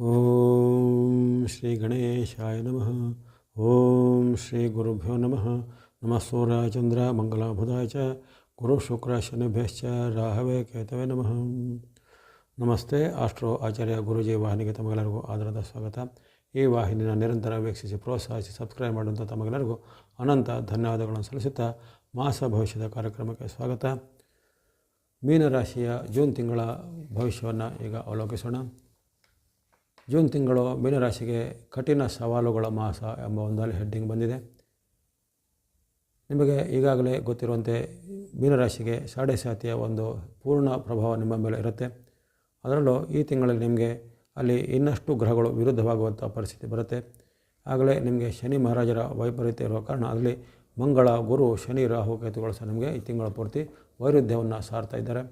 ಓಂ ಶ್ರೀ ಗಣೇಶಾಯ ನಮಃ. ಓಂ ಶ್ರೀ ಗುರುಭ್ಯೋ ನಮಃ. ನಮಃ ಸೂರ್ಯ ಚಂದ್ರ ಮಂಗಲ ಚ, ಗುರು ಶುಕ್ರ ಶನಿಭ್ಯಶ್ಚ ರಾಹವೇ ಕೇತವೇ ನಮಃ. ನಮಸ್ತೆ ಆಸ್ಟ್ರೋ ಆಚಾರ್ಯ ಗುರುಜಿ ವಾಹಿನಿಗೆ ತಮಗೆಲ್ಲರಿಗೂ ಆಧಾರದ ಸ್ವಾಗತ. ಈ ವಾಹಿನಿನ ನಿರಂತರ ವೀಕ್ಷಿಸಿ, ಪ್ರೋತ್ಸಾಹಿಸಿ, ಸಬ್ಸ್ಕ್ರೈಬ್ ಮಾಡುವಂಥ ತಮಗೆಲ್ಲರಿಗೂ ಅನಂತ ಧನ್ಯವಾದಗಳನ್ನು ಸಲ್ಲಿಸುತ್ತಾ ಮಾಸ ಭವಿಷ್ಯದ ಕಾರ್ಯಕ್ರಮಕ್ಕೆ ಸ್ವಾಗತ. ಮೀನರಾಶಿಯ ಜೂನ್ ತಿಂಗಳ ಭವಿಷ್ಯವನ್ನು ಈಗ ಅವಲೋಕಿಸೋಣ. ಜೂನ್ ತಿಂಗಳು ಮೀನರಾಶಿಗೆ ಕಠಿಣ ಸವಾಲುಗಳ ಮಾಸ ಎಂಬ ಒಂದಲ್ಲಿ ಹೆಡ್ಡಿಂಗ್ ಬಂದಿದೆ. ನಿಮಗೆ ಈಗಾಗಲೇ ಗೊತ್ತಿರುವಂತೆ ಮೀನರಾಶಿಗೆ ಸಾಡೆ ಸಾತಿಯ ಒಂದು ಪೂರ್ಣ ಪ್ರಭಾವ ನಿಮ್ಮ ಮೇಲೆ ಇರುತ್ತೆ. ಅದರಲ್ಲೂ ಈ ತಿಂಗಳಲ್ಲಿ ನಿಮಗೆ ಅಲ್ಲಿ ಇನ್ನಷ್ಟು ಗ್ರಹಗಳು ವಿರುದ್ಧವಾಗುವಂಥ ಪರಿಸ್ಥಿತಿ ಬರುತ್ತೆ. ಆಗಲೇ ನಿಮಗೆ ಶನಿ ಮಹಾರಾಜರ ವೈಪರೀತ್ಯ ಇರುವ ಕಾರಣ ಅದರಲ್ಲಿ ಮಂಗಳ, ಗುರು, ಶನಿ, ರಾಹು, ಕೇತುಗಳು ಸಹ ನಿಮಗೆ ಈ ತಿಂಗಳ ಪೂರ್ತಿ ವೈರುಧ್ಯವನ್ನು ಸಾರ್ತಾ ಇದ್ದಾರೆ.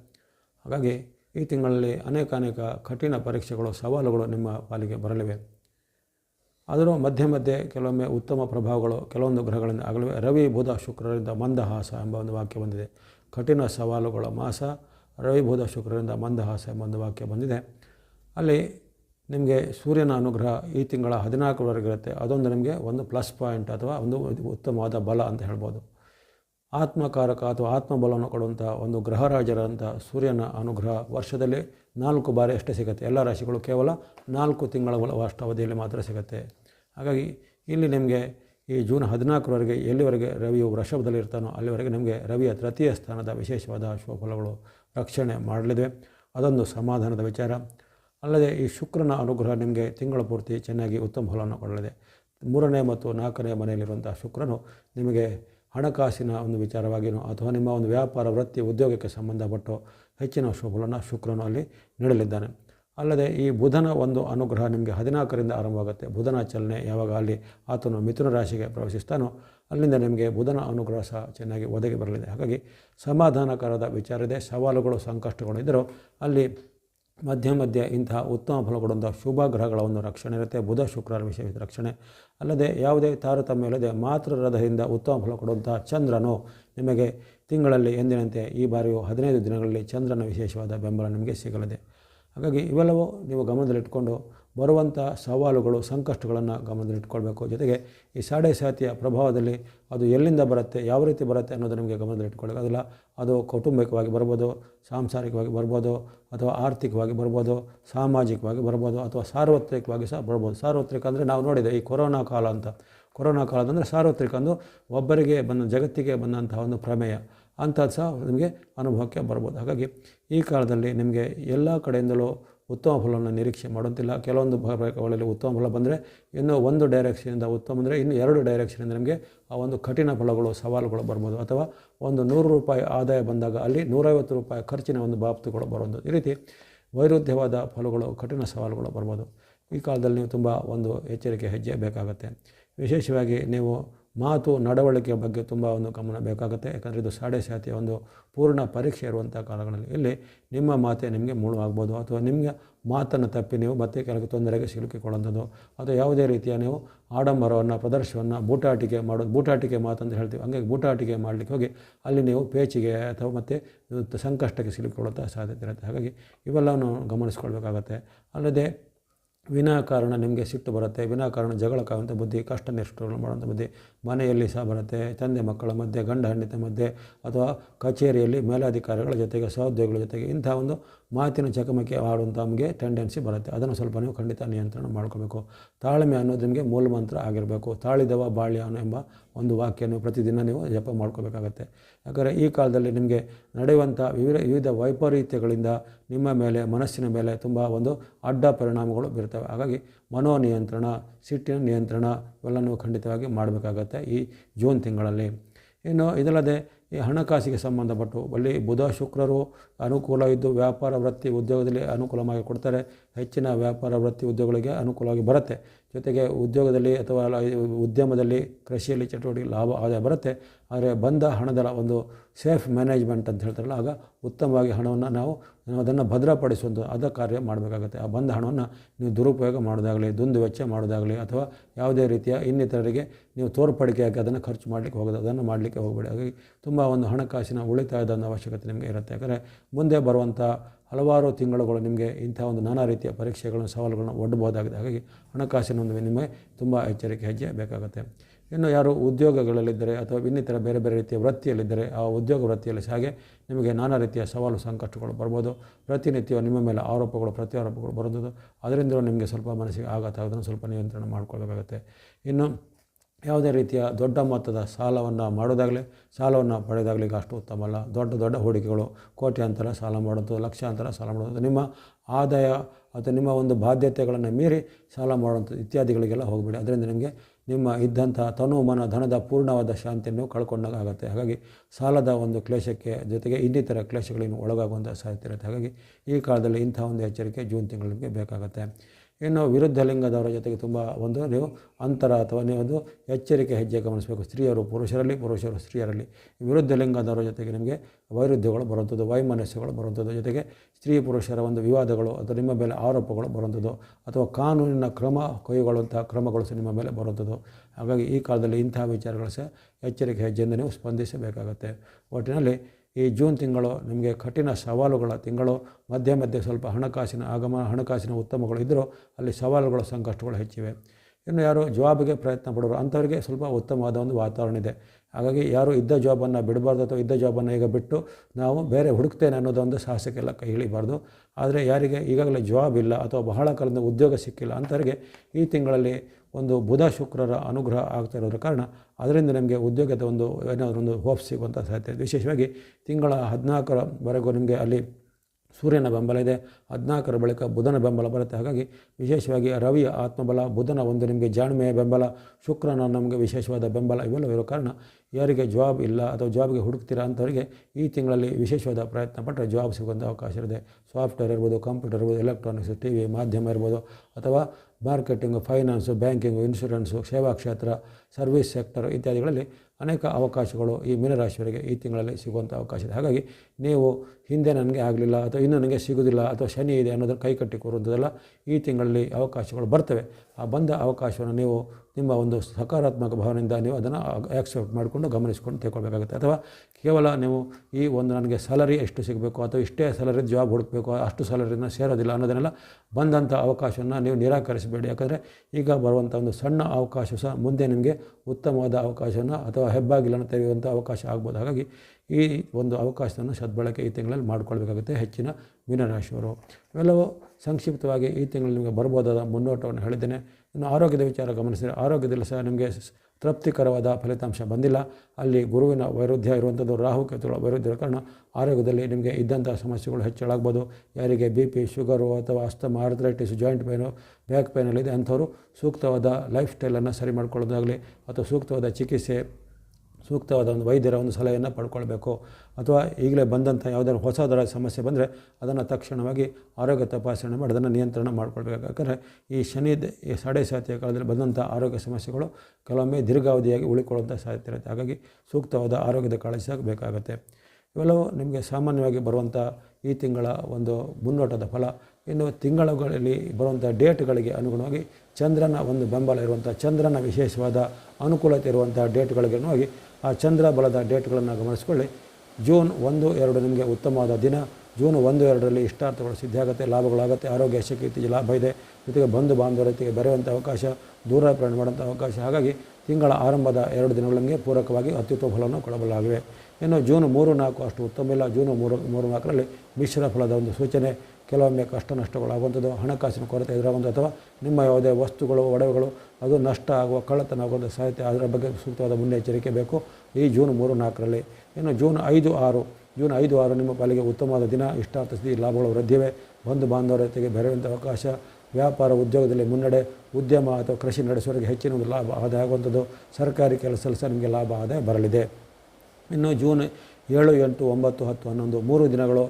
ಹಾಗಾಗಿ ಈ ತಿಂಗಳಲ್ಲಿ ಅನೇಕ ಅನೇಕ ಕಠಿಣ ಪರೀಕ್ಷೆಗಳು, ಸವಾಲುಗಳು ನಿಮ್ಮ ಪಾಲಿಗೆ ಬರಲಿವೆ. ಆದರೂ ಮಧ್ಯೆ ಮಧ್ಯೆ ಕೆಲವೊಮ್ಮೆ ಉತ್ತಮ ಪ್ರಭಾವಗಳು ಕೆಲವೊಂದು ಗ್ರಹಗಳಿಂದ ಆಗಲಿವೆ. ರವಿ, ಬುಧ, ಶುಕ್ರರಿಂದ ಮಂದಹಾಸ ಎಂಬ ಒಂದು ವಾಕ್ಯ ಬಂದಿದೆ. ಕಠಿಣ ಸವಾಲುಗಳ ಮಾಸ, ರವಿ, ಬುಧ, ಶುಕ್ರರಿಂದ ಮಂದಹಾಸ ಎಂಬ ಒಂದು ವಾಕ್ಯ ಬಂದಿದೆ. ಅಲ್ಲಿ ನಿಮಗೆ ಸೂರ್ಯನ ಅನುಗ್ರಹ ಈ ತಿಂಗಳ ಹದಿನಾಲ್ಕರವರೆಗಿರುತ್ತೆ ಅದೊಂದು ನಿಮಗೆ ಒಂದು ಪ್ಲಸ್ ಪಾಯಿಂಟ್ ಅಥವಾ ಒಂದು ಉತ್ತಮವಾದ ಬಲ ಅಂತ ಹೇಳ್ಬೋದು. ಆತ್ಮಕಾರಕ ಅಥವಾ ಆತ್ಮಬಲವನ್ನು ಕೊಡುವಂಥ ಒಂದು ಗ್ರಹರಾಜರಂಥ ಸೂರ್ಯನ ಅನುಗ್ರಹ ವರ್ಷದಲ್ಲಿ ನಾಲ್ಕು ಬಾರಿ ಅಷ್ಟೇ ಸಿಗುತ್ತೆ. ಎಲ್ಲ ರಾಶಿಗಳು ಕೇವಲ ನಾಲ್ಕು ತಿಂಗಳ ಅಷ್ಟು ಅವಧಿಯಲ್ಲಿ ಮಾತ್ರ ಸಿಗುತ್ತೆ. ಹಾಗಾಗಿ ಇಲ್ಲಿ ನಿಮಗೆ ಈ ಜೂನ್ ಹದಿನಾಲ್ಕರವರೆಗೆ ಎಲ್ಲಿವರೆಗೆ ರವಿಯು ವೃಷಭದಲ್ಲಿ ಇರ್ತಾನೋ ಅಲ್ಲಿವರೆಗೆ ನಿಮಗೆ ರವಿಯ ತೃತೀಯ ಸ್ಥಾನದ ವಿಶೇಷವಾದ ಶುಭಫಲಗಳು ರಕ್ಷಣೆ ಮಾಡಲಿದೆ ಅದೊಂದು ಸಮಾಧಾನದ ವಿಚಾರ. ಅಲ್ಲದೆ ಈ ಶುಕ್ರನ ಅನುಗ್ರಹ ನಿಮಗೆ ತಿಂಗಳ ಪೂರ್ತಿ ಚೆನ್ನಾಗಿ ಉತ್ತಮ ಫಲವನ್ನು ಕೊಡಲಿದೆ. ಮೂರನೇ ಮತ್ತು ನಾಲ್ಕನೇ ಮನೆಯಲ್ಲಿರುವಂಥ ಶುಕ್ರನು ನಿಮಗೆ ಹಣಕಾಸಿನ ಒಂದು ವಿಚಾರವಾಗಿಯೋ ಅಥವಾ ನಿಮ್ಮ ಒಂದು ವ್ಯಾಪಾರ, ವೃತ್ತಿ, ಉದ್ಯೋಗಕ್ಕೆ ಸಂಬಂಧಪಟ್ಟು ಹೆಚ್ಚಿನ ಶುಭಗಳನ್ನು ಶುಕ್ರನು ಅಲ್ಲಿ ನೀಡಲಿದ್ದಾನೆ. ಅಲ್ಲದೆ ಈ ಬುಧನ ಒಂದು ಅನುಗ್ರಹ ನಿಮಗೆ ಹದಿನಾಲ್ಕರಿಂದ ಆರಂಭವಾಗುತ್ತೆ. ಬುಧನ ಚಲನೆ ಯಾವಾಗ ಅಲ್ಲಿ ಆತನು ಮಿಥುನ ರಾಶಿಗೆ ಪ್ರವೇಶಿಸ್ತಾನೋ ಅಲ್ಲಿಂದ ನಿಮಗೆ ಬುಧನ ಅನುಗ್ರಹ ಸಹ ಚೆನ್ನಾಗಿ ಒದಗಿ ಬರಲಿದೆ. ಹಾಗಾಗಿ ಸಮಾಧಾನಕರದ ವಿಚಾರ ಇದೆ. ಸವಾಲುಗಳು, ಸಂಕಷ್ಟಗಳು ಇದ್ದರೂ ಅಲ್ಲಿ ಮಧ್ಯ ಮಧ್ಯೆ ಇಂತಹ ಉತ್ತಮ ಫಲ ಕೊಡುವಂಥ ಶುಭ ಗ್ರಹಗಳ ಒಂದು ರಕ್ಷಣೆ ಇರುತ್ತೆ. ಬುಧ ಶುಕ್ರರ ವಿಷಯದ ರಕ್ಷಣೆ. ಅಲ್ಲದೆ ಯಾವುದೇ ತಾರತಮ್ಯ ಇಲ್ಲದೆ ಮಾತೃರಥದಿಂದ ಉತ್ತಮ ಫಲ ಕೊಡುವಂಥ ಚಂದ್ರನು ನಿಮಗೆ ತಿಂಗಳಲ್ಲಿ ಎಂದಿನಂತೆ ಈ ಬಾರಿಯು ಹದಿನೈದು ದಿನಗಳಲ್ಲಿ ಚಂದ್ರನ ವಿಶೇಷವಾದ ಬೆಂಬಲ ನಿಮಗೆ ಸಿಗಲಿದೆ. ಹಾಗಾಗಿ ಇವೆಲ್ಲವೂ ನೀವು ಗಮನದಲ್ಲಿಟ್ಕೊಂಡು ಬರುವಂಥ ಸವಾಲುಗಳು, ಸಂಕಷ್ಟಗಳನ್ನು ಗಮನದಲ್ಲಿಟ್ಕೊಳ್ಬೇಕು ಜೊತೆಗೆ ಈ ಸಾಡೆ ಸಾತಿಯ ಪ್ರಭಾವದಲ್ಲಿ ಅದು ಎಲ್ಲಿಂದ ಬರುತ್ತೆ, ಯಾವ ರೀತಿ ಬರುತ್ತೆ ಅನ್ನೋದು ನಿಮಗೆ ಗಮನದಲ್ಲಿಟ್ಕೊಳ್ಳೋಕ್ಕಾಗಲ್ಲ ಅದು ಕೌಟುಂಬಿಕವಾಗಿ ಬರ್ಬೋದು, ಸಾಂಸಾರಿಕವಾಗಿ ಬರ್ಬೋದು, ಅಥವಾ ಆರ್ಥಿಕವಾಗಿ ಬರ್ಬೋದು, ಸಾಮಾಜಿಕವಾಗಿ ಬರ್ಬೋದು, ಅಥವಾ ಸಾರ್ವತ್ರಿಕವಾಗಿ ಸಹ ಬರ್ಬೋದು. ಸಾರ್ವತ್ರಿಕ ಅಂದರೆ ನಾವು ನೋಡಿದೆ ಈ ಕೊರೋನಾ ಕಾಲ ಅಂತ. ಕೊರೋನಾ ಕಾಲದಂದರೆ ಸಾರ್ವತ್ರಿಕ ಅಂದು ಒಬ್ಬರಿಗೆ ಬಂದ, ಜಗತ್ತಿಗೆ ಬಂದಂತಹ ಒಂದು ಪ್ರಮೇಯ. ಅಂಥದ್ದು ಸಹ ನಿಮಗೆ ಅನುಭವಕ್ಕೆ ಬರ್ಬೋದು. ಹಾಗಾಗಿ ಈ ಕಾಲದಲ್ಲಿ ನಿಮಗೆ ಎಲ್ಲ ಕಡೆಯಿಂದಲೂ ಉತ್ತಮ ಫಲವನ್ನು ನಿರೀಕ್ಷೆ ಮಾಡುವಂತಿಲ್ಲ. ಕೆಲವೊಂದು ಭಾಗಗಳಲ್ಲಿ ಉತ್ತಮ ಫಲ ಬಂದರೆ ಇನ್ನೂ ಒಂದು ಡೈರೆಕ್ಷನಿಂದ ಉತ್ತಮ ಅಂದರೆ ಇನ್ನು ಎರಡು ಡೈರೆಕ್ಷನಿಂದ ನಮಗೆ ಆ ಒಂದು ಕಠಿಣ ಫಲಗಳು, ಸವಾಲುಗಳು ಬರ್ಬೋದು. ಅಥವಾ ಒಂದು ನೂರು ರೂಪಾಯಿ ಆದಾಯ ಬಂದಾಗ ಅಲ್ಲಿ ನೂರೈವತ್ತು ರೂಪಾಯಿ ಖರ್ಚಿನ ಒಂದು ಬಾಬ್ತುಗಳು ಬರೋದು. ಈ ರೀತಿ ವೈರುಧ್ಯವಾದ ಫಲಗಳು, ಕಠಿಣ ಸವಾಲುಗಳು ಬರ್ಬೋದು. ಈ ಕಾಲದಲ್ಲಿ ನೀವು ತುಂಬ ಒಂದು ಎಚ್ಚರಿಕೆ, ಹೆಜ್ಜೆ ಬೇಕಾಗುತ್ತೆ. ವಿಶೇಷವಾಗಿ ನೀವು ಮಾತು ನಡವಳಿಕೆಯ ಬಗ್ಗೆ ತುಂಬ ಒಂದು ಗಮನ ಬೇಕಾಗುತ್ತೆ. ಯಾಕಂದರೆ ಇದು ಸಾಡೆ ಸಾತಿಯ ಒಂದು ಪೂರ್ಣ ಪರೀಕ್ಷೆ ಇರುವಂಥ ಕಾಲಗಳಲ್ಲಿ. ಇಲ್ಲಿ ನಿಮ್ಮ ಮಾತೆ ನಿಮಗೆ ಮುಳುವಾಗ್ಬೋದು. ಅಥವಾ ನಿಮಗೆ ಮಾತನ್ನು ತಪ್ಪಿ ನೀವು ಮತ್ತೆ ಕೆಲವು ತೊಂದರೆಗೆ ಸಿಲುಕಿಕೊಳ್ಳುವಂಥದ್ದು. ಅಥವಾ ಯಾವುದೇ ರೀತಿಯ ನೀವು ಆಡಂಬರವನ್ನು, ಪ್ರದರ್ಶನವನ್ನು, ಬೂಟಾಟಿಕೆ ಮಾಡೋದು ಬೂಟಾಟಿಕೆ ಮಾತಂತ ಹೇಳ್ತೀವಿ. ಹಂಗಾಗಿ ಬೂಟಾಟಿಕೆ ಮಾಡಲಿಕ್ಕೆ ಹೋಗಿ ಅಲ್ಲಿ ನೀವು ಪೇಚಿಗೆ ಅಥವಾ ಮತ್ತೆ ಸಂಕಷ್ಟಕ್ಕೆ ಸಿಲುಕಿಕೊಳ್ಳುವಂಥ ಸಾಧ್ಯತೆ ಇರುತ್ತೆ. ಹಾಗಾಗಿ ಇವೆಲ್ಲವನ್ನು ಗಮನಿಸ್ಕೊಳ್ಬೇಕಾಗತ್ತೆ. ಅಲ್ಲದೆ ವಿನಾಕಾರಣ ನಿಮಗೆ ಸಿಟ್ಟು ಬರುತ್ತೆ. ವಿನಾಕಾರಣ ಜಗಳಕ್ಕಾಗುವಂಥ ಬುದ್ಧಿ, ಕಷ್ಟ ನಿಷ್ಠಗಳು ಮಾಡುವಂಥ ಬುದ್ಧಿ, ಮನೆಯಲ್ಲಿ ಸಹ ಬರುತ್ತೆ. ತಂದೆ ಮಕ್ಕಳ ಮಧ್ಯೆ, ಗಂಡ ಹೆಂಡತಿ ಮಧ್ಯೆ ಅಥವಾ ಕಚೇರಿಯಲ್ಲಿ ಮೇಲಾಧಿಕಾರಿಗಳ ಜೊತೆಗೆ ಸಹೋದ್ಯೋಗಿಗಳ ಜೊತೆಗೆ ಇಂಥ ಒಂದು ಮಾತಿನ ಚಕಮಕಿ ಆಡುವಂಥ ನಮಗೆ ಟೆಂಡೆನ್ಸಿ ಬರುತ್ತೆ. ಅದನ್ನು ಸ್ವಲ್ಪ ನೀವು ಖಂಡಿತ ನಿಯಂತ್ರಣ ಮಾಡ್ಕೋಬೇಕು. ತಾಳ್ಮೆ ಅನ್ನೋದು ನಿಮಗೆ ಮೂಲ ಮಂತ್ರ ಆಗಿರಬೇಕು. ತಾಳಿದವ ಬಾಳ್ಯ ಅನ್ನೋ ಎಂಬ ಒಂದು ವಾಕ್ಯ ನೀವು ಪ್ರತಿದಿನ ನೀವು ಜಪ ಮಾಡ್ಕೋಬೇಕಾಗತ್ತೆ. ಯಾಕಂದರೆ ಈ ಕಾಲದಲ್ಲಿ ನಿಮಗೆ ನಡೆಯುವಂಥ ವಿವಿಧ ವಿವಿಧ ವೈಪರೀತ್ಯಗಳಿಂದ ನಿಮ್ಮ ಮೇಲೆ, ಮನಸ್ಸಿನ ಮೇಲೆ ತುಂಬ ಒಂದು ಅಡ್ಡ ಪರಿಣಾಮಗಳು ಬೀರ್ತವೆ. ಹಾಗಾಗಿ ಮನೋ ನಿಯಂತ್ರಣ ಸಿಟ್ಟಿನ ನಿಯಂತ್ರಣ ಇವೆಲ್ಲ ನೀವು ಖಂಡಿತವಾಗಿ ಮಾಡಬೇಕಾಗತ್ತೆ ಈ ಜೂನ್ ತಿಂಗಳಲ್ಲಿ. ಇನ್ನು ಇದಲ್ಲದೆ ಹಣಕಾಸಿಗೆ ಸಂಬಂಧಪಟ್ಟು ಅಲ್ಲಿ ಬುಧ, ಶುಕ್ರರು ಅನುಕೂಲ ಇದ್ದು ವ್ಯಾಪಾರ ವೃತ್ತಿ ಉದ್ಯೋಗದಲ್ಲಿ ಅನುಕೂಲವಾಗಿ ಕೊಡ್ತಾರೆ. ಹೆಚ್ಚಿನ ವ್ಯಾಪಾರ ವೃತ್ತಿ ಉದ್ಯೋಗಗಳಿಗೆ ಅನುಕೂಲವಾಗಿ ಬರುತ್ತೆ. ಜೊತೆಗೆ ಉದ್ಯೋಗದಲ್ಲಿ ಅಥವಾ ಉದ್ಯಮದಲ್ಲಿ ಕೃಷಿಯಲ್ಲಿ ಚಟುವಟಿಕೆ ಲಾಭ ಆದಾಯ ಬರುತ್ತೆ. ಆದರೆ ಬಂದ ಹಣದ ಒಂದು ಸೇಫ್ ಮ್ಯಾನೇಜ್ಮೆಂಟ್ ಅಂತ ಹೇಳ್ತಾರಲ್ಲ, ಆಗ ಉತ್ತಮವಾಗಿ ಹಣವನ್ನು ನಾವು ಅದನ್ನು ಭದ್ರಪಡಿಸುವಂಥ ಅದ ಕಾರ್ಯ ಮಾಡಬೇಕಾಗುತ್ತೆ. ಆ ಬಂದ ಹಣವನ್ನು ನೀವು ದುರುಪಯೋಗ ಮಾಡೋದಾಗಲಿ ದುಂದು ವೆಚ್ಚ ಮಾಡೋದಾಗಲಿ, ಅಥವಾ ಯಾವುದೇ ರೀತಿಯ ಇನ್ನಿತರರಿಗೆ ನೀವು ತೋರ್ಪಡಿಕೆಯಾಗಿ ಅದನ್ನು ಖರ್ಚು ಮಾಡಲಿಕ್ಕೆ ಹೋಗೋದು, ಅದನ್ನು ಮಾಡಲಿಕ್ಕೆ ಹೋಗಬೇಡಿ. ಹಾಗಾಗಿ ತುಂಬ ಒಂದು ಹಣಕಾಸಿನ ಉಳಿತಾಯದ ಅವಶ್ಯಕತೆ ನಿಮಗೆ ಇರುತ್ತೆ. ಯಾಕಂದರೆ ಮುಂದೆ ಬರುವಂಥ ಹಲವಾರು ತಿಂಗಳುಗಳು ನಿಮಗೆ ಇಂಥ ಒಂದು ನಾನಾ ರೀತಿಯ ಪರೀಕ್ಷೆಗಳನ್ನು, ಸವಾಲುಗಳನ್ನು ಒಡ್ಡಬಹುದಾಗಿದೆ ಹಾಗಾಗಿ ಹಣಕಾಸಿನ ಒಂದು ವಿನಿಮಯ ತುಂಬ ಎಚ್ಚರಿಕೆ ಹೆಜ್ಜೆ ಬೇಕಾಗುತ್ತೆ. ಇನ್ನು ಯಾರು ಉದ್ಯೋಗಗಳಲ್ಲಿದ್ದರೆ ಅಥವಾ ಇನ್ನಿತರ ಬೇರೆ ಬೇರೆ ರೀತಿಯ ವೃತ್ತಿಯಲ್ಲಿದ್ದರೆ ಆ ಉದ್ಯೋಗ ವೃತ್ತಿಯಲ್ಲಿ ಹಾಗೆ ನಿಮಗೆ ನಾನಾ ರೀತಿಯ ಸವಾಲು, ಸಂಕಷ್ಟಗಳು ಬರ್ಬೋದು. ಪ್ರತಿನಿತ್ಯ ನಿಮ್ಮ ಮೇಲೆ ಆರೋಪಗಳು, ಪ್ರತ್ಯಾರೋಪಗಳು ಬರೋದು ಅದರಿಂದ ನಿಮಗೆ ಸ್ವಲ್ಪ ಮನಸ್ಸಿಗೆ ಆಘಾತ ಆಗೋದನ್ನು ಸ್ವಲ್ಪ ನಿಯಂತ್ರಣ ಮಾಡ್ಕೊಳ್ಬೇಕಾಗುತ್ತೆ ಇನ್ನು ಯಾವುದೇ ರೀತಿಯ ದೊಡ್ಡ ಮೊತ್ತದ ಸಾಲವನ್ನು ಮಾಡೋದಾಗಲಿ, ಸಾಲವನ್ನು ಪಡೆಯೋದಾಗಲಿ ಈಗ ಅಷ್ಟು ಉತ್ತಮ ಅಲ್ಲ ದೊಡ್ಡ ದೊಡ್ಡ ಹೂಡಿಕೆಗಳು ಕೋಟ್ಯಾಂತರ ಸಾಲ ಮಾಡೋದು, ಲಕ್ಷಾಂತರ ಸಾಲ ಮಾಡೋದು. ನಿಮ್ಮ ಆದಾಯ ಅಥವಾ ನಿಮ್ಮ ಒಂದು ಬಾಧ್ಯತೆಗಳನ್ನು ಮೀರಿ ಸಾಲ ಮಾಡುವಂಥದ್ದು ಇತ್ಯಾದಿಗಳಿಗೆಲ್ಲ ಹೋಗಬೇಡಿ. ಅದರಿಂದ ನಿಮಗೆ ನಿಮ್ಮ ಇದ್ದಂಥ ತನು, ಮನ, ಧನದ ಪೂರ್ಣವಾದ ಶಾಂತಿಯನ್ನು ಕಳ್ಕೊಂಡಾಗ ಆಗುತ್ತೆ. ಹಾಗಾಗಿ ಸಾಲದ ಒಂದು ಕ್ಲೇಶಕ್ಕೆ ಜೊತೆಗೆ ಇನ್ನಿತರ ಕ್ಲೇಶಗಳಿಗೆ ಒಳಗಾಗುವಂಥ ಸಾಧ್ಯತೆ ಇರುತ್ತೆ. ಹಾಗಾಗಿ ಈ ಕಾಲದಲ್ಲಿ ಇಂಥ ಒಂದು ಎಚ್ಚರಿಕೆ ಜೂನ್ ತಿಂಗಳಿಗೆ ಬೇಕಾಗುತ್ತೆ. ಇನ್ನು ವಿರುದ್ಧ ಲಿಂಗದವರ ಜೊತೆಗೆ ತುಂಬ ಒಂದು ನೀವು ಅಂತರ ಅಥವಾ ನೀವು ಒಂದು ಎಚ್ಚರಿಕೆ ಹೆಜ್ಜೆ ಗಮನಿಸಬೇಕು. ಸ್ತ್ರೀಯರು ಪುರುಷರಲ್ಲಿ, ಪುರುಷರು ಸ್ತ್ರೀಯರಲ್ಲಿ. ವಿರುದ್ಧ ಲಿಂಗದವರ ಜೊತೆಗೆ ನಿಮಗೆ ವೈರುಧ್ಯಗಳು ಬರುವಂಥದ್ದು ವೈಮನಸ್ಸುಗಳು ಬರುವಂಥದ್ದು. ಜೊತೆಗೆ ಸ್ತ್ರೀ ಪುರುಷರ ಒಂದು ವಿವಾದಗಳು ಅಥವಾ ನಿಮ್ಮ ಮೇಲೆ ಆರೋಪಗಳು ಬರುವಂಥದ್ದು ಅಥವಾ ಕಾನೂನಿನ ಕ್ರಮ ಕೈಗೊಳ್ಳುವಂಥ ಕ್ರಮಗಳು ಸಹ ನಿಮ್ಮ ಮೇಲೆ ಬರುವಂಥದ್ದು. ಹಾಗಾಗಿ ಈ ಕಾಲದಲ್ಲಿ ಇಂತಹ ವಿಚಾರಗಳು ಸಹ ಎಚ್ಚರಿಕೆ ಹೆಜ್ಜೆಯಿಂದ ನೀವು ಸ್ಪಂದಿಸಬೇಕಾಗತ್ತೆ. ಒಟ್ಟಿನಲ್ಲಿ ಈ ಜೂನ್ ತಿಂಗಳು ನಿಮಗೆ ಕಠಿಣ ಸವಾಲುಗಳ ತಿಂಗಳು, ಮಧ್ಯೆ ಮಧ್ಯೆ ಸ್ವಲ್ಪ ಹಣಕಾಸಿನ ಆಗಮನ ಹಣಕಾಸಿನ ಉತ್ತಮಗಳು ಇದ್ದರೂ ಅಲ್ಲಿ ಸವಾಲುಗಳ ಸಂಕಷ್ಟಗಳು ಹೆಚ್ಚಿವೆ. ಇನ್ನು ಯಾರು ಜಾಬ್ಗೆ ಪ್ರಯತ್ನ ಪಡೋರು, ಅಂಥವ್ರಿಗೆ ಸ್ವಲ್ಪ ಉತ್ತಮವಾದ ಒಂದು ವಾತಾವರಣ ಇದೆ. ಹಾಗಾಗಿ ಯಾರು ಇದ್ದ ಜಾಬನ್ನು ಬಿಡಬಾರ್ದು ಅಥವಾ ಇದ್ದ ಜಾಬನ್ನು ಈಗ ಬಿಟ್ಟು ನಾವು ಬೇರೆ ಹುಡುಕ್ತೇನೆ ಅನ್ನೋದೊಂದು ಸಾಹಸಕ್ಕೆಲ್ಲ ಕೈ ಇಳಿಬಾರ್ದು ಆದರೆ ಯಾರಿಗೆ ಈಗಾಗಲೇ ಜಾಬ್ ಇಲ್ಲ ಅಥವಾ ಬಹಳ ಕಾಲದಿಂದ ಉದ್ಯೋಗ ಸಿಕ್ಕಿಲ್ಲ ಅಂಥವ್ರಿಗೆ ಈ ತಿಂಗಳಲ್ಲಿ ಒಂದು ಬುಧ ಶುಕ್ರರ ಅನುಗ್ರಹ ಆಗ್ತಾ ಇರೋದ್ರ ಕಾರಣ ಅದರಿಂದ ನಮಗೆ ಉದ್ಯೋಗದ ಒಂದು ಏನಾದರೂ ಒಂದು ಹೋಪ್ ಸಿಗುವಂಥ ಸಾಧ್ಯತೆ ವಿಶೇಷವಾಗಿ ತಿಂಗಳ ಹದಿನಾಲ್ಕರವರೆಗೂ ನಿಮಗೆ ಅಲ್ಲಿ ಸೂರ್ಯನ ಬೆಂಬಲ ಇದೆ, ಹದಿನಾಲ್ಕರ ಬಳಿಕ ಬುಧನ ಬೆಂಬಲ ಬರುತ್ತೆ. ಹಾಗಾಗಿ ವಿಶೇಷವಾಗಿ ರವಿಯ ಆತ್ಮಬಲ, ಬುಧನ ಒಂದು ನಿಮಗೆ ಜಾಣ್ಮೆಯ ಬೆಂಬಲ, ಶುಕ್ರನ ನಮಗೆ ವಿಶೇಷವಾದ ಬೆಂಬಲ ಇವೆಲ್ಲ ಇರೋ ಕಾರಣ ಯಾರಿಗೆ ಜಾಬ್ ಇಲ್ಲ ಅಥವಾ ಜಾಬ್ಗೆ ಹುಡುಕ್ತೀರಾ ಅಂಥವರಿಗೆ ಈ ತಿಂಗಳಲ್ಲಿ ವಿಶೇಷವಾದ ಪ್ರಯತ್ನ ಪಟ್ಟರೆ ಜಾಬ್ ಸಿಗುವಂಥ ಅವಕಾಶ ಇದೆ ಸಾಫ್ಟ್ವೇರ್ ಇರ್ಬೋದು ಕಂಪ್ಯೂಟರ್ ಇರ್ಬೋದು ಎಲೆಕ್ಟ್ರಾನಿಕ್ಸ್ ಟಿ ವಿ ಮಾಧ್ಯಮ ಇರ್ಬೋದು, ಅಥವಾ ಮಾರ್ಕೆಟಿಂಗು ಫೈನಾನ್ಸು ಬ್ಯಾಂಕಿಂಗು ಇನ್ಶೂರೆನ್ಸು ಸೇವಾ ಕ್ಷೇತ್ರ ಸರ್ವಿಸ್ ಸೆಕ್ಟರ್ ಇತ್ಯಾದಿಗಳಲ್ಲಿ ಅನೇಕ ಅವಕಾಶಗಳು ಈ ಮೀನರಾಶಿಯವರಿಗೆ ಈ ತಿಂಗಳಲ್ಲಿ ಸಿಗುವಂಥ ಅವಕಾಶ ಇದೆ. ಹಾಗಾಗಿ ನೀವು ಹಿಂದೆ ನನಗೆ ಆಗಲಿಲ್ಲ ಅಥವಾ ಇನ್ನೂ ನನಗೆ ಸಿಗೋದಿಲ್ಲ ಅಥವಾ ಶನಿ ಇದೆ ಅನ್ನೋದನ್ನು ಕೈಕಟ್ಟಿ ಕೂರುವಂಥದ್ದೆಲ್ಲ ಈ ತಿಂಗಳಲ್ಲಿ ಅವಕಾಶಗಳು ಬರ್ತವೆ. ಆ ಬಂದ ಅವಕಾಶವನ್ನು ನೀವು ನಿಮ್ಮ ಒಂದು ಸಕಾರಾತ್ಮಕ ಭಾವನೆಯಿಂದ ನೀವು ಅದನ್ನು ಆಕ್ಸೆಪ್ಟ್ ಮಾಡಿಕೊಂಡು ಗಮನಿಸಿಕೊಂಡು ತಿಳ್ಕೊಳ್ಬೇಕಾಗುತ್ತೆ. ಅಥವಾ ಕೇವಲ ನೀವು ಈ ಒಂದು ನನಗೆ ಸ್ಯಾಲರಿ ಎಷ್ಟು ಸಿಗಬೇಕು ಅಥವಾ ಇಷ್ಟೇ ಸ್ಯಾಲರಿ ಜಾಬ್ ಹುಡುಕಬೇಕು, ಅಷ್ಟು ಸ್ಯಾಲರಿನ ಸೇರೋದಿಲ್ಲ ಅನ್ನೋದನ್ನೆಲ್ಲ ಬಂದಂಥ ಅವಕಾಶವನ್ನು ನೀವು ನಿರಾಕರಿಸಬೇಡಿ. ಯಾಕಂದರೆ ಈಗ ಬರುವಂಥ ಒಂದು ಸಣ್ಣ ಅವಕಾಶ ಸಹ ಮುಂದೆ ನಿಮಗೆ ಉತ್ತಮವಾದ ಅವಕಾಶವನ್ನು ಅಥವಾ ಹೆಬ್ಬಾಗಿಲನ್ನು ತೆರೆಯುವಂಥ ಅವಕಾಶ ಆಗ್ಬೋದು. ಹಾಗಾಗಿ ಈ ಒಂದು ಅವಕಾಶವನ್ನು ಸದ್ಬಳಕೆ ಈ ತಿಂಗಳಲ್ಲಿ ಮಾಡಿಕೊಳ್ಬೇಕಾಗುತ್ತೆ ಹೆಚ್ಚಿನ ಮೀನರಾಶಿಯವರು. ಇವೆಲ್ಲವೂ ಸಂಕ್ಷಿಪ್ತವಾಗಿ ಈ ತಿಂಗಳಲ್ಲಿ ನಿಮಗೆ ಬರ್ಬೋದಾದ ಮುನ್ನೋಟವನ್ನು ಹೇಳಿದ್ದೇನೆ. ಇನ್ನು ಆರೋಗ್ಯದ ವಿಚಾರ ಗಮನಿಸಿದರೆ ಆರೋಗ್ಯದಲ್ಲಿ ಸಹ ನಿಮಗೆ ತೃಪ್ತಿಕರವಾದ ಫಲಿತಾಂಶ ಬಂದಿಲ್ಲ. ಅಲ್ಲಿ ಗುರುವಿನ ವೈರುಧ್ಯ ಇರುವಂಥದ್ದು ರಾಹುಕೇತುಗಳ ವೈರುಧ್ಯ ಕಾರಣ ಆರೋಗ್ಯದಲ್ಲಿ ನಿಮಗೆ ಇದ್ದಂಥ ಸಮಸ್ಯೆಗಳು ಹೆಚ್ಚಳಾಗ್ಬೋದು ಯಾರಿಗೆ ಬಿ ಪಿ, ಶುಗರು ಅಥವಾ asthma, arthritis, joint pain, back ಪೇನಲ್ಲಿದೆ ಅಂಥವರು ಸೂಕ್ತವಾದ ಲೈಫ್ ಸ್ಟೈಲನ್ನು ಸರಿ ಮಾಡ್ಕೊಳ್ಳೋದಾಗಲಿ ಅಥವಾ ಸೂಕ್ತವಾದ ಚಿಕಿತ್ಸೆ ಸೂಕ್ತವಾದ ಒಂದು ವೈದ್ಯರ ಒಂದು ಸಲಹೆಯನ್ನು ಪಡ್ಕೊಳ್ಬೇಕು. ಅಥವಾ ಈಗಲೇ ಬಂದಂಥ ಯಾವುದಾದ್ರು ಹೊಸದರ ಸಮಸ್ಯೆ ಬಂದರೆ ಅದನ್ನು ತಕ್ಷಣವಾಗಿ ಆರೋಗ್ಯ ತಪಾಸಣೆ ಮಾಡಿ ಅದನ್ನು ನಿಯಂತ್ರಣ ಮಾಡ್ಕೊಳ್ಬೇಕು. ಯಾಕಂದರೆ ಈ ಶನಿ ಈ ಸಾಡೆ ಸಾತಿಯ ಕಾಲದಲ್ಲಿ ಬಂದಂಥ ಆರೋಗ್ಯ ಸಮಸ್ಯೆಗಳು ಕೆಲವೊಮ್ಮೆ ದೀರ್ಘಾವಧಿಯಾಗಿ ಉಳಿಕೊಳ್ಳುವಂಥ ಸಾಧ್ಯತೆ ಇರುತ್ತೆ. ಹಾಗಾಗಿ ಸೂಕ್ತವಾದ ಆರೋಗ್ಯದ ಕಾಳಜಿ ಬೇಕಾಗುತ್ತೆ. ಇವೆಲ್ಲವೂ ನಿಮಗೆ ಸಾಮಾನ್ಯವಾಗಿ ಬರುವಂಥ ಈ ತಿಂಗಳ ಒಂದು ಮುನ್ನೋಟದ ಫಲ. ಇನ್ನು ತಿಂಗಳುಗಳಲ್ಲಿ ಬರುವಂಥ ಡೇಟ್ಗಳಿಗೆ ಅನುಗುಣವಾಗಿ ಚಂದ್ರನ ಒಂದು ಬೆಂಬಲ ಇರುವಂಥ, ಚಂದ್ರನ ವಿಶೇಷವಾದ ಅನುಕೂಲತೆ ಇರುವಂಥ ಡೇಟ್ಗಳಿಗೆ ಅನುವಾಗಿ ಆ ಚಂದ್ರ ಬಲದ ಡೇಟ್ಗಳನ್ನು ಗಮನಿಸಿಕೊಳ್ಳಿ. ಜೂನ್ ಒಂದು ಎರಡು ನಿಮಗೆ ಉತ್ತಮವಾದ ದಿನ. ಜೂನ್ ಒಂದು ಎರಡರಲ್ಲಿ ಇಷ್ಟಾರ್ಥಗಳು ಸಿದ್ಧಿಯಾಗುತ್ತೆ ಲಾಭಗಳಾಗುತ್ತೆ, ಆರೋಗ್ಯ, ಶಕ್ತಿ, ಲಾಭ ಇದೆ. ಜೊತೆಗೆ ಬಂಧು ಬಾಂಧವರ ಬೆರೆಯುವಂಥ ಅವಕಾಶ ದೂರ ಪ್ರಯಾಣ ಮಾಡುವಂಥ ಅವಕಾಶ. ಹಾಗಾಗಿ ತಿಂಗಳ ಆರಂಭದ ಎರಡು ದಿನಗಳಿಗೆ ಪೂರಕವಾಗಿ ಅತ್ಯುತ್ತಮ ಫಲವನ್ನು ಕೊಡಬಲ್ಲಾಗಿವೆ. ಇನ್ನು ಜೂನ್ ಮೂರು ನಾಲ್ಕು ಅಷ್ಟು ಉತ್ತಮ ಇಲ್ಲ. ಜೂನ್ ಮೂರು ಮೂರು ನಾಲ್ಕರಲ್ಲಿ ಮಿಶ್ರ ಫಲದ ಒಂದು ಸೂಚನೆ. ಕೆಲವೊಮ್ಮೆ ಕಷ್ಟ ನಷ್ಟಗಳಾಗುವಂಥದ್ದು ಹಣಕಾಸಿನ ಕೊರತೆ ಎದುರಾಗುವಂಥದ್ದು ಅಥವಾ ನಿಮ್ಮ ಯಾವುದೇ ವಸ್ತುಗಳು, ಒಡವೆಗಳು, ಅದು ನಷ್ಟ ಆಗುವ ಕಳ್ಳತನ ಆಗುವಂಥ ಸಾಧ್ಯತೆ ಅದರ ಬಗ್ಗೆ ಸೂಕ್ತವಾದ ಮುನ್ನೆಚ್ಚರಿಕೆ ಬೇಕು. ಈ ಜೂನ್ ಮೂರು ನಾಲ್ಕರಲ್ಲಿ. ಇನ್ನು ಜೂನ್ ಐದು ಆರು, ಜೂನ್ ಐದು ಆರು ನಿಮ್ಮ ಪಾಲಿಗೆ ಉತ್ತಮವಾದ ದಿನ, ಇಷ್ಟಾರ್ಥ ಸ್ಥಿತಿ, ಲಾಭಗಳು ವೃದ್ಧಿವೆ. ಬಂಧು ಬಾಂಧವರ ಜೊತೆಗೆ ಬೆರೆಯುವಂಥ ಅವಕಾಶ, ವ್ಯಾಪಾರ ಉದ್ಯೋಗದಲ್ಲಿ ಮುನ್ನಡೆ, ಉದ್ಯಮ ಅಥವಾ ಕೃಷಿ ನಡೆಸುವವರಿಗೆ ಹೆಚ್ಚಿನ ಒಂದು ಲಾಭ, ಆದಾಯ ಆಗುವಂಥದ್ದು. ಸರ್ಕಾರಿ ಕೆಲಸದಲ್ಲಿ ಸಹ ನಿಮಗೆ ಲಾಭ, ಆದಾಯ ಬರಲಿದೆ. ಇನ್ನು ಜೂನ್ ಏಳು ಎಂಟು ಒಂಬತ್ತು ಹತ್ತು ಹನ್ನೊಂದು, ಮೂರು ದಿನಗಳು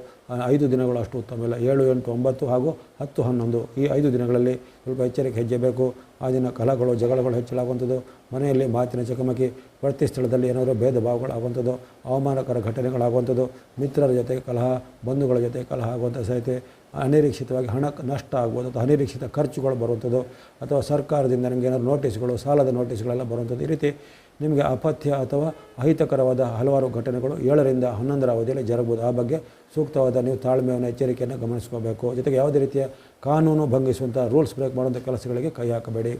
ಐದು ದಿನಗಳು ಅಷ್ಟು ಉತ್ತಮ ಇಲ್ಲ. ಏಳು, ಎಂಟು, ಒಂಬತ್ತು ಹಾಗೂ ಹತ್ತು, ಹನ್ನೊಂದು. ಈ ಐದು ದಿನಗಳಲ್ಲಿ ಸ್ವಲ್ಪ ಎಚ್ಚರಿಕೆ ಹೆಜ್ಜೆ ಬೇಕು ಆ ದಿನ ಕಲಹಗಳು ಜಗಳಗಳು ಹೆಚ್ಚಳಾಗುವಂಥದ್ದು. ಮನೆಯಲ್ಲಿ ಮಾತಿನ ಚಕಮಕಿ, ಪ್ರತಿ ಸ್ಥಳದಲ್ಲಿ ಏನಾದರೂ ಭೇದ ಭಾವಗಳಾಗುವಂಥದ್ದು ಅವಮಾನಕರ ಘಟನೆಗಳಾಗುವಂಥದ್ದು. ಮಿತ್ರರ ಜೊತೆ ಕಲಹ, ಬಂಧುಗಳ ಜೊತೆ ಕಲಹ ಆಗುವಂಥ ಸಾಧ್ಯತೆ. ಅನಿರೀಕ್ಷಿತವಾಗಿ ಹಣ ನಷ್ಟ ಆಗ್ಬೋದು ಅಥವಾ ಅನಿರೀಕ್ಷಿತ ಖರ್ಚುಗಳು ಬರುವಂಥದ್ದು. ಅಥವಾ ಸರ್ಕಾರದಿಂದ ನನಗೆ ಏನಾದ್ರು ನೋಟಿಸ್ಗಳು, ಸಾಲದ ನೋಟಿಸ್ಗಳೆಲ್ಲ ಬರುವಂಥದ್ದು. ಈ ರೀತಿ ನಿಮಗೆ ಅಪಥ್ಯ ಅಥವಾ ಅಹಿತಕರವಾದ ಹಲವಾರು ಘಟನೆಗಳು ಏಳರಿಂದ ಹನ್ನೊಂದರ ಅವಧಿಯಲ್ಲಿ ಜರಬಹುದು ಆ ಬಗ್ಗೆ ಸೂಕ್ತವಾದ ನೀವು ತಾಳ್ಮೆಯನ್ನು, ಎಚ್ಚರಿಕೆಯನ್ನು ಗಮನಿಸ್ಕೋಬೇಕು. ಜೊತೆಗೆ ಯಾವುದೇ ರೀತಿಯ ಕಾನೂನು ಭಂಗಿಸುವಂಥ ರೂಲ್ಸ್ ಬ್ರೇಕ್ ಮಾಡುವಂಥ ಕೆಲಸಗಳಿಗೆ ಕೈ ಹಾಕಬೇಡಿ.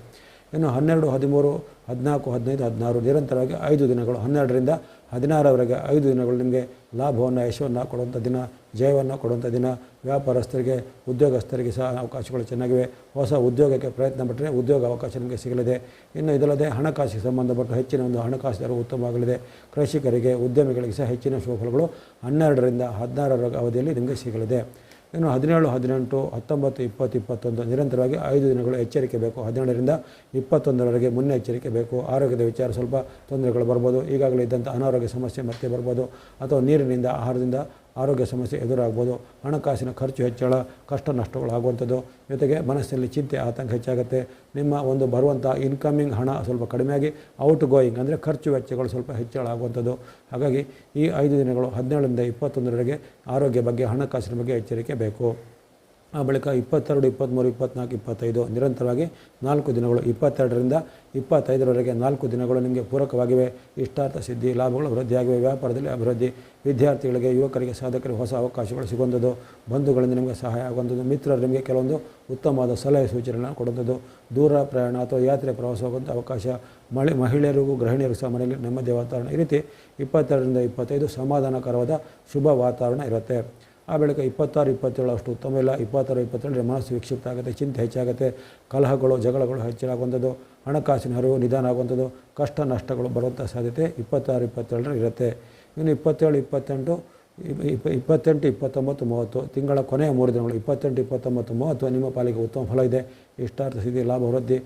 ಇನ್ನು ಹನ್ನೆರಡು, ಹದಿಮೂರು, ಹದಿನಾಲ್ಕು, ಹದಿನೈದು, ಹದಿನಾರು ನಿರಂತರವಾಗಿ ಐದು ದಿನಗಳು, ಹನ್ನೆರಡರಿಂದ ಹದಿನಾರವರೆಗೆ ಐದು ದಿನಗಳು ನಿಮಗೆ ಲಾಭವನ್ನು, ಯಶವನ್ನು ಕೊಡುವಂಥ ದಿನ, ಜಯವನ್ನು ಕೊಡುವಂಥ ದಿನ. ವ್ಯಾಪಾರಸ್ಥರಿಗೆ, ಉದ್ಯೋಗಸ್ಥರಿಗೆ ಸಹ ಅವಕಾಶಗಳು ಚೆನ್ನಾಗಿವೆ. ಹೊಸ ಉದ್ಯೋಗಕ್ಕೆ ಪ್ರಯತ್ನ ಪಟ್ಟರೆ ಉದ್ಯೋಗ ಅವಕಾಶ ನಿಮಗೆ ಸಿಗಲಿದೆ. ಇನ್ನು ಇದಲ್ಲದೆ ಹಣಕಾಸಿಗೆ ಸಂಬಂಧಪಟ್ಟ ಹೆಚ್ಚಿನ ಒಂದು ಹಣಕಾಸು ದರ ಉತ್ತಮವಾಗಲಿದೆ ಕೃಷಿಕರಿಗೆ, ಉದ್ಯಮಿಗಳಿಗೆ ಸಹ ಹೆಚ್ಚಿನ ಶುಭಫಲಗಳು ಹನ್ನೆರಡರಿಂದ ಹದಿನಾರರ ಅವಧಿಯಲ್ಲಿ ನಿಮಗೆ ಸಿಗಲಿದೆ. ಇನ್ನು ಹದಿನೇಳು, ಹದಿನೆಂಟು, ಹತ್ತೊಂಬತ್ತು, ಇಪ್ಪತ್ತು, ಇಪ್ಪತ್ತೊಂದು ನಿರಂತರವಾಗಿ ಐದು ದಿನಗಳು ಎಚ್ಚರಿಕೆ ಬೇಕು. ಹದಿನೇಳರಿಂದ ಇಪ್ಪತ್ತೊಂದರವರೆಗೆ ಮುನ್ನೆಚ್ಚರಿಕೆ ಬೇಕು. ಆರೋಗ್ಯದ ವಿಚಾರ ಸ್ವಲ್ಪ ತೊಂದರೆಗಳು ಬರ್ಬೋದು. ಈಗಾಗಲೇ ಇದ್ದಂಥ ಅನಾರೋಗ್ಯ ಸಮಸ್ಯೆ ಮತ್ತೆ ಬರ್ಬೋದು. ಅಥವಾ ನೀರಿನಿಂದ, ಆಹಾರದಿಂದ ಆರೋಗ್ಯ ಸಮಸ್ಯೆ ಎದುರಾಗ್ಬೋದು, ಹಣಕಾಸಿನ ಖರ್ಚು ಹೆಚ್ಚಳ ಕಷ್ಟ ನಷ್ಟಗಳು ಆಗುವಂಥದ್ದು ಜೊತೆಗೆ ಮನಸ್ಸಿನಲ್ಲಿ ಚಿಂತೆ, ಆತಂಕ ಹೆಚ್ಚಾಗುತ್ತೆ. ನಿಮ್ಮ ಒಂದು ಬರುವಂಥ ಇನ್ಕಮಿಂಗ್ ಹಣ ಸ್ವಲ್ಪ ಕಡಿಮೆಯಾಗಿ ಔಟ್ ಗೋಯಿಂಗ್ ಅಂದರೆ ಖರ್ಚು ವೆಚ್ಚಗಳು ಸ್ವಲ್ಪ ಹೆಚ್ಚಳ ಆಗುವಂಥದ್ದು ಹಾಗಾಗಿ ಈ ಐದು ದಿನಗಳು ಹದಿನೇಳರಿಂದ ಇಪ್ಪತ್ತೊಂದರವರೆಗೆ ಆರೋಗ್ಯ ಬಗ್ಗೆ, ಹಣಕಾಸಿನ ಬಗ್ಗೆ ಎಚ್ಚರಿಕೆ ಬೇಕು. ಆ ಬಳಿಕ ಇಪ್ಪತ್ತೆರಡು, ಇಪ್ಪತ್ತ್ಮೂರು, ಇಪ್ಪತ್ತ್ನಾಲ್ಕು, ಇಪ್ಪತ್ತೈದು ನಿರಂತರವಾಗಿ ನಾಲ್ಕು ದಿನಗಳು, ಇಪ್ಪತ್ತೆರಡರಿಂದ ಇಪ್ಪತ್ತೈದರವರೆಗೆ ನಾಲ್ಕು ದಿನಗಳು ನಿಮಗೆ ಪೂರಕವಾಗಿವೆ. ಇಷ್ಟಾರ್ಥ ಸಿದ್ಧಿ, ಲಾಭಗಳು ವೃದ್ಧಿಯಾಗಿವೆ ವ್ಯಾಪಾರದಲ್ಲಿ ಅಭಿವೃದ್ಧಿ, ವಿದ್ಯಾರ್ಥಿಗಳಿಗೆ, ಯುವಕರಿಗೆ, ಸಾಧಕರಿಗೆ ಹೊಸ ಅವಕಾಶಗಳು ಸಿಗುವಂಥದ್ದು. ಬಂಧುಗಳಿಂದ ನಿಮಗೆ ಸಹಾಯ ಆಗುವಂಥದ್ದು. ಮಿತ್ರರು ನಿಮಗೆ ಕೆಲವೊಂದು ಉತ್ತಮವಾದ ಸಲಹೆ ಸೂಚನೆಗಳನ್ನು ಕೊಡುವಂಥದ್ದು. ದೂರ ಪ್ರಯಾಣ ಅಥವಾ ಯಾತ್ರೆ ಪ್ರವಾಸ ಹೋಗುವಂಥ ಅವಕಾಶ. ಮಳೆ, ಮಹಿಳೆಯರಿಗೂ ಗೃಹಿಣಿಯರಿಗೂ ಸಹ ಮನೆಯಲ್ಲಿ ನೆಮ್ಮದಿ ವಾತಾವರಣ. ಈ ರೀತಿ ಇಪ್ಪತ್ತೆರಡರಿಂದ ಇಪ್ಪತ್ತೈದು ಸಮಾಧಾನಕರವಾದ ಶುಭ ವಾತಾವರಣ ಇರುತ್ತೆ. ಆ ಬಳಿಕ ಇಪ್ಪತ್ತಾರು ಇಪ್ಪತ್ತೇಳು ಅಷ್ಟು ಉತ್ತಮ ಇಲ್ಲ. ಇಪ್ಪತ್ತಾರು ಇಪ್ಪತ್ತೇಳರ ಮನಸ್ಸು ವಿಕ್ಷಿಪ್ತ ಆಗುತ್ತೆ, ಚಿಂತೆ ಹೆಚ್ಚಾಗುತ್ತೆ. ಕಲಹಗಳು, ಜಗಳಗಳು ಹೆಚ್ಚಾಗುವಂಥದ್ದು ಹಣಕಾಸಿನ ಹರಿವು ನಿಧಾನ ಆಗುವಂಥದ್ದು. ಕಷ್ಟ ನಷ್ಟಗಳು ಬರುವಂಥ ಸಾಧ್ಯತೆ ಇಪ್ಪತ್ತಾರು ಇಪ್ಪತ್ತೇಳರ ಇರುತ್ತೆ. ಇನ್ನು ಇಪ್ಪತ್ತೇಳು, ಇಪ್ಪತ್ತೆಂಟು ಇಪ್ಪ ಇಪ್- ಇಪ್ಪತ್ತೆಂಟು, ಇಪ್ಪತ್ತೊಂಬತ್ತು, ಮೂವತ್ತು ತಿಂಗಳ ಕೊನೆಯ ಮೂರು ದಿನಗಳು, ಇಪ್ಪತ್ತೆಂಟು, ಇಪ್ಪತ್ತೊಂಬತ್ತು, ಮೂವತ್ತು ನಿಮ್ಮ ಪಾಲಿಗೆ ಉತ್ತಮ ಫಲ ಇದೆ. ಇಷ್ಟಾರ್ಥ ಸ್ಥಿತಿ ಲಾಭ, ವೃದ್ಧಿ.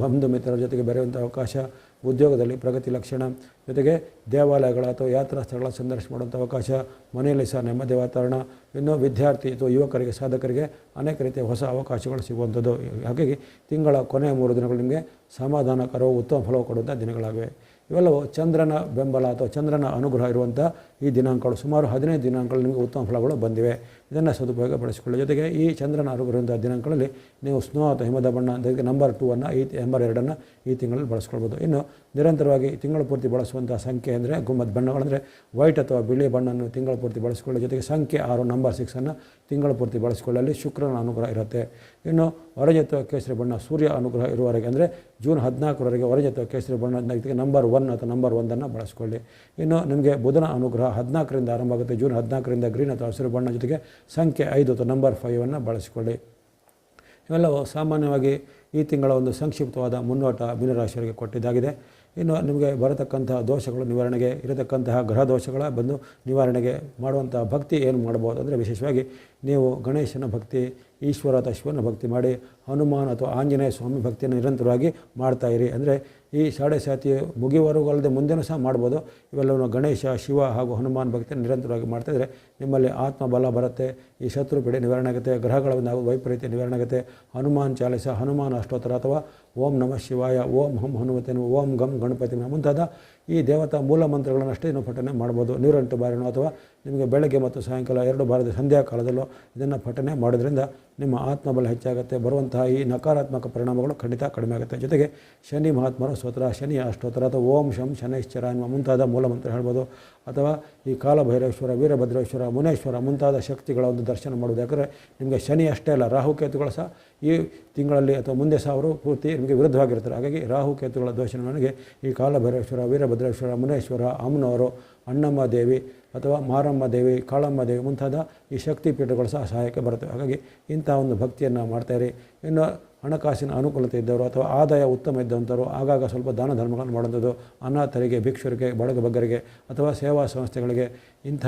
ಬಂಧು ಮಿತ್ರರ ಜೊತೆಗೆ ಬೆರೆಯುವಂಥ ಅವಕಾಶ, ಉದ್ಯೋಗದಲ್ಲಿ ಪ್ರಗತಿ ಲಕ್ಷಣ, ಜೊತೆಗೆ ದೇವಾಲಯಗಳ ಅಥವಾ ಯಾತ್ರಾ ಸ್ಥಳಗಳ ಸಂದರ್ಶನ ಮಾಡುವಂಥ ಅವಕಾಶ, ಮನೆಯಲ್ಲಿ ಸಹ ನೆಮ್ಮದಿ ವಾತಾವರಣ, ಇನ್ನು ವಿದ್ಯಾರ್ಥಿ ಅಥವಾ ಯುವಕರಿಗೆ, ಸಾಧಕರಿಗೆ ಅನೇಕ ರೀತಿಯ ಹೊಸ ಅವಕಾಶಗಳು ಸಿಗುವಂಥದ್ದು. ಹಾಗಾಗಿ ತಿಂಗಳ ಕೊನೆಯ ಮೂರು ದಿನಗಳು ನಿಮಗೆ ಸಮಾಧಾನಕರವು ಉತ್ತಮ ಫಲವು ಕೊಡುವಂಥ ದಿನಗಳಾಗಿವೆ. ಇವೆಲ್ಲವೂ ಚಂದ್ರನ ಬೆಂಬಲ ಅಥವಾ ಚಂದ್ರನ ಅನುಗ್ರಹ ಇರುವಂಥ ಈ ದಿನಾಂಕಗಳು, ಸುಮಾರು ಹದಿನೈದು ದಿನಾಂಕಗಳು ನಿಮಗೆ ಉತ್ತಮ ಫಲಗಳು ಬಂದಿವೆ. ಇದನ್ನು ಸದುಪಯೋಗ ಪಡಿಸಿಕೊಳ್ಳಿ ಜೊತೆಗೆ ಈ ಚಂದ್ರನ ಇರುವಂಥ ದಿನಾಂಕಗಳಲ್ಲಿ ನೀವು ಸ್ನೋ ಅಥವಾ ಹಿಮದ ಬಣ್ಣ, ಅದಕ್ಕೆ ನಂಬರ್ ಟೂ ಅನ್ನು, ಈ ನಂಬರ್ ಎರಡನ್ನು ಈ ತಿಂಗಳಲ್ಲಿ ಬಳಸ್ಕೊಳ್ಬೋದು. ಇನ್ನು ನಿರಂತರವಾಗಿ ತಿಂಗಳ ಪೂರ್ತಿ ಬಳಸುವಂಥ ಸಂಖ್ಯೆ ಅಂದರೆ ಗುಮ್ಮದ ಬಣ್ಣಗಳಂದರೆ ವೈಟ್ ಅಥವಾ ಬಿಳಿ ಬಣ್ಣವನ್ನು ತಿಂಗಳ ಪೂರ್ತಿ ಬಳಸಿಕೊಳ್ಳಿ. ಜೊತೆಗೆ ಸಂಖ್ಯೆ ಆರು ನಂಬರ್ ಸಿಕ್ಸನ್ನು ತಿಂಗಳ ಪೂರ್ತಿ ಬಳಸಿಕೊಳ್ಳಲಿ. ಶುಕ್ರನ ಅನುಗ್ರಹ ಇರುತ್ತೆ. ಇನ್ನು ಅಥವಾ ಕೇಸರಿ ಬಣ್ಣ ಸೂರ್ಯ ಅನುಗ್ರಹ ಇರುವವರೆಗೆ ಅಂದರೆ ಜೂನ್ ಹದಿನಾಲ್ಕರವರೆಗೆ ವರಜ ಅಥವಾ ಕೇಸರಿ ಬಣ್ಣ ಜೊತೆಗೆ ನಂಬರ್ ಒನ್ ಅಥವಾ ನಂಬರ್ ಒಂದನ್ನು ಬಳಸ್ಕೊಳ್ಳಿ. ಇನ್ನು ನಿಮಗೆ ಬುಧನ ಅನುಗ್ರಹ ಹದಿನಾಲ್ಕರಿಂದ ಆರಂಭ ಆಗುತ್ತೆ. ಜೂನ್ ಹದಿನಾಲ್ಕರಿಂದ ಗ್ರೀನ್ ಅಥವಾ ಹಸಿರು ಬಣ್ಣ ಜೊತೆಗೆ ಸಂಖ್ಯೆ ಐದು ಅಥವಾ ನಂಬರ್ ಫೈವನ್ನು ಬಳಸಿಕೊಳ್ಳಿ. ಇವೆಲ್ಲವೂ ಸಾಮಾನ್ಯವಾಗಿ ಈ ತಿಂಗಳ ಒಂದು ಸಂಕ್ಷಿಪ್ತವಾದ ಮುನ್ನೋಟ ಮೀನರಾಶಿಯವರಿಗೆ ಕೊಟ್ಟಿದ್ದಾಗಿದೆ. ಇನ್ನು ನಿಮಗೆ ಬರತಕ್ಕಂತಹ ದೋಷಗಳು ನಿವಾರಣೆಗೆ ಇರತಕ್ಕಂತಹ ಗ್ರಹ ದೋಷಗಳ ಬಂದು ನಿವಾರಣೆಗೆ ಮಾಡುವಂಥ ಭಕ್ತಿ ಏನು ಮಾಡ್ಬೋದು ಅಂದರೆ ವಿಶೇಷವಾಗಿ ನೀವು ಗಣೇಶನ ಭಕ್ತಿ, ಈಶ್ವರ ಅಥವಾ ಶಿವನ ಭಕ್ತಿ ಮಾಡಿ, ಹನುಮಾನ್ ಅಥವಾ ಆಂಜನೇಯ ಸ್ವಾಮಿ ಭಕ್ತಿಯನ್ನು ನಿರಂತರವಾಗಿ ಮಾಡ್ತಾ ಇರಿ. ಅಂದರೆ ಈ ಸಾಡೆ ಸಾತಿ ಮುಗಿಯುವವರೆಗೂ ಅಲ್ಲದೆ ಮುಂದೆನೂ ಸಹ ಮಾಡ್ಬೋದು. ಇವೆಲ್ಲವನ್ನು ಗಣೇಶ, ಶಿವ ಹಾಗೂ ಹನುಮಾನ್ ಭಕ್ತಿಯನ್ನು ನಿರಂತರವಾಗಿ ಮಾಡ್ತಾಯಿದ್ರೆ ನಿಮ್ಮಲ್ಲಿ ಆತ್ಮಬಲ ಬರುತ್ತೆ. ಈ ಶತ್ರು ಪೀಡೆ ನಿವಾರಣೆ ಆಗುತ್ತೆ ಗ್ರಹಗಳ ಒಂದು ಆಗುವ ವೈಪರೀತ್ಯ ನಿವಾರಣೆ ಆಗುತ್ತೆ ಹನುಮಾನ್ ಚಾಲಿಸ, ಹನುಮಾನ್ ಅಷ್ಟೋತ್ತರ ಅಥವಾ ಓಂ ನಮಃ ಶಿವಾಯ, ಓಂ ಹಂ ಹನುಮತೇನು, ಓಂ ಗಂ ಗಣಪತಿ ನಮಃ ಮುಂತಾದ ಈ ದೇವತಾ ಮೂಲ ಮಂತ್ರಗಳನ್ನು ಅಷ್ಟೇ ಇನ್ನು ಪಠನೆ ಮಾಡ್ಬೋದು. ನೂರೆಂಟು ಬಾರಿನೋ ಅಥವಾ ನಿಮಗೆ ಬೆಳಗ್ಗೆ ಮತ್ತು ಸಾಯಂಕಾಲ ಎರಡು ಬಾರದ ಸಂಧ್ಯಾ ಕಾಲದಲ್ಲೋ ಇದನ್ನು ಪಠನೆ ಮಾಡೋದ್ರಿಂದ ನಿಮ್ಮ ಆತ್ಮಬಲ ಹೆಚ್ಚಾಗುತ್ತೆ. ಬರುವಂತಹ ಈ ನಕಾರಾತ್ಮಕ ಪರಿಣಾಮಗಳು ಖಂಡಿತ ಕಡಿಮೆ ಆಗುತ್ತೆ. ಜೊತೆಗೆ ಶನಿ ಮಹಾತ್ಮರ ಸ್ತೋತ್ರ, ಶನಿ ಅಷ್ಟೋತ್ತರ ಅಥವಾ ಓಂ ಶಂ ಶನೈಶ್ಚರ ಎನ್ನುವ ಮುಂತಾದ ಮೂಲ ಮಂತ್ರ ಹೇಳ್ಬೋದು. ಅಥವಾ ಈ ಕಾಲಭೈರೇಶ್ವರ, ವೀರಭದ್ರೇಶ್ವರ ಮುನೇಶ್ವರ ಮುಂತಾದ ಶಕ್ತಿಗಳ ಒಂದು ದರ್ಶನ ಮಾಡೋದು ಯಾಕಂದರೆ ನಿಮಗೆ ಶನಿ ಅಷ್ಟೇ ಅಲ್ಲ ರಾಹುಕೇತುಗಳು ಸಹ ಈ ತಿಂಗಳಲ್ಲಿ ಅಥವಾ ಮುಂದೆ ಸಹ ಅವರು ಪೂರ್ತಿ ನಿಮಗೆ ವಿರುದ್ಧವಾಗಿರ್ತಾರೆ ಹಾಗಾಗಿ ರಾಹುಕೇತುಗಳ ದೋಷನ ನನಗೆ ಈ ಕಾಲಭೈರೇಶ್ವರ ವೀರಭದ್ರೇಶ್ವರ, ಮುನೇಶ್ವರ ಅಮ್ಮನವರು ಅಣ್ಣಮ್ಮ ದೇವಿ ಅಥವಾ ಮಾರಮ್ಮ ದೇವಿ, ಕಾಳಮ್ಮ ದೇವಿ ಮುಂತಾದ ಈ ಶಕ್ತಿ ಪೀಠಗಳು ಸಹ ಸಹಾಯಕ್ಕೆ ಬರುತ್ತವೆ. ಹಾಗಾಗಿ ಇಂಥ ಒಂದು ಭಕ್ತಿಯನ್ನು ಮಾಡ್ತಾಯಿರಿ ಇನ್ನು ಹಣಕಾಸಿನ ಅನುಕೂಲತೆ ಇದ್ದವರು ಅಥವಾ ಆದಾಯ ಉತ್ತಮ ಇದ್ದಂಥವ್ರು ಆಗಾಗ ಸ್ವಲ್ಪ ದಾನ ಧರ್ಮಗಳನ್ನು ಮಾಡುವಂಥದ್ದು, ಅನಾಥರಿಗೆ, ಭಿಕ್ಷುರಿಗೆ ಬಡಗ ಬಗ್ಗರಿಗೆ ಅಥವಾ ಸೇವಾ ಸಂಸ್ಥೆಗಳಿಗೆ ಇಂಥ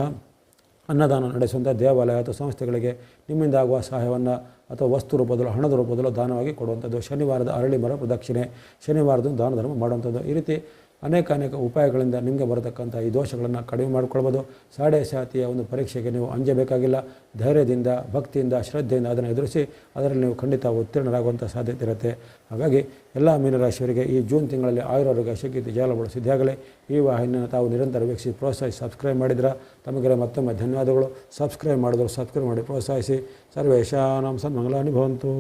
ಅನ್ನದಾನ ನಡೆಸುವಂಥ ದೇವಾಲಯ ಅಥವಾ ಸಂಸ್ಥೆಗಳಿಗೆ ನಿಮ್ಮಿಂದ ಆಗುವ ಸಹಾಯವನ್ನು ಅಥವಾ ವಸ್ತು ರೂಪದಲ್ಲೋ, ಹಣದ ರೂಪದಲ್ಲೋ ದಾನವಾಗಿ ಕೊಡುವಂಥದ್ದು ಶನಿವಾರದ ಅರಳಿ ಮರ ಪ್ರದಕ್ಷಿಣೆ ಶನಿವಾರದ ದಾನ ಧರ್ಮ ಮಾಡುವಂಥದ್ದು. ಈ ರೀತಿ ಅನೇಕ ಅನೇಕ ಉಪಾಯಗಳಿಂದ ನಿಮಗೆ ಬರತಕ್ಕಂಥ ಈ ದೋಷಗಳನ್ನು ಕಡಿಮೆ ಮಾಡಿಕೊಳ್ಬೋದು. ಸಾಡೆ ಸಾತಿಯ ಒಂದು ಪರೀಕ್ಷೆಗೆ ನೀವು ಅಂಜಬೇಕಾಗಿಲ್ಲ. ಧೈರ್ಯದಿಂದ, ಭಕ್ತಿಯಿಂದ, ಶ್ರದ್ಧೆಯಿಂದ ಅದನ್ನು ಎದುರಿಸಿ ಅದರಲ್ಲಿ ನೀವು ಖಂಡಿತ ಉತ್ತೀರ್ಣರಾಗುವಂಥ ಸಾಧ್ಯತೆ ಇರುತ್ತೆ. ಹಾಗಾಗಿ ಎಲ್ಲ ಮೀನರಾಶಿಯವರಿಗೆ ಈ ಜೂನ್ ತಿಂಗಳಲ್ಲಿ ಆಯುರಾರೋಗ್ಯ ಶಕ್ತಿ ಜಾಲಗಳು ಸಿದ್ಧಿಯಾಗಲಿ ಈ ವಾಹಿನಿಯನ್ನು ತಾವು ನಿರಂತರ ವೀಕ್ಷಿಸಿ, ಪ್ರೋತ್ಸಾಹಿಸಿ, ಸಬ್ಸ್ಕ್ರೈಬ್ ಮಾಡಿದ್ರೆ ತಮಗೆ ಮತ್ತೊಮ್ಮೆ ಧನ್ಯವಾದಗಳು. ಸಬ್ಸ್ಕ್ರೈಬ್ ಮಾಡಿದ್ರು ಸಬ್ಸ್ಕ್ರೈಬ್ ಮಾಡಿ, ಪ್ರೋತ್ಸಾಹಿಸಿ. ಸರ್ವೇಶಾನಾಂ ಸನ್ಮಂಗಲಾನಿ ಭವಂತು.